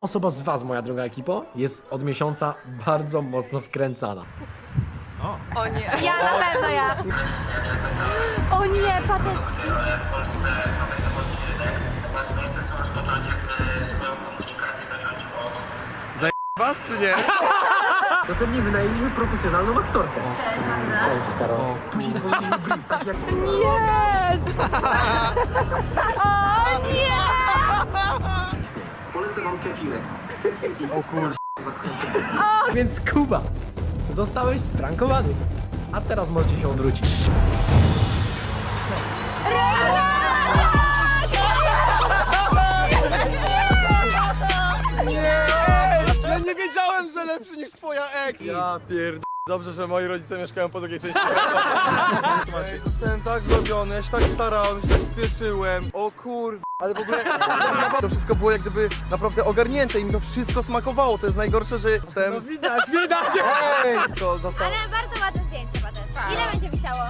Osoba z was, moja droga ekipo, jest od miesiąca bardzo mocno wkręcana. O nie. Ja na pewno ja. O nie, Patecki. ale w Polsce są na polski rynek. Natomiast my chcemy rozpocząć jakby swoją komunikację zacząć od Was czy nie? Następnie wynajęliśmy profesjonalną aktorkę. Cześć, Karol. Później stworzyliśmy brief, tak jak... O Wam kefirek. Więc Kuba, zostałeś sprankowany. A teraz możecie się odwrócić. Ja nie wiedziałem, że lepszy niż twoja ex! Ja pierd... Dobrze, że moi rodzice mieszkają po drugiej części Ej, Zostałem tak zrobiony, ja się tak starałem, się tak spieszyłem. O kur... Ale w ogóle to wszystko było jak gdyby naprawdę ogarnięte i mi to wszystko smakowało. To jest najgorsze, że jestem... No widać, widać! Ej! To za Ale bardzo ładne zdjęcie, Patecki. Ile będzie wisiało?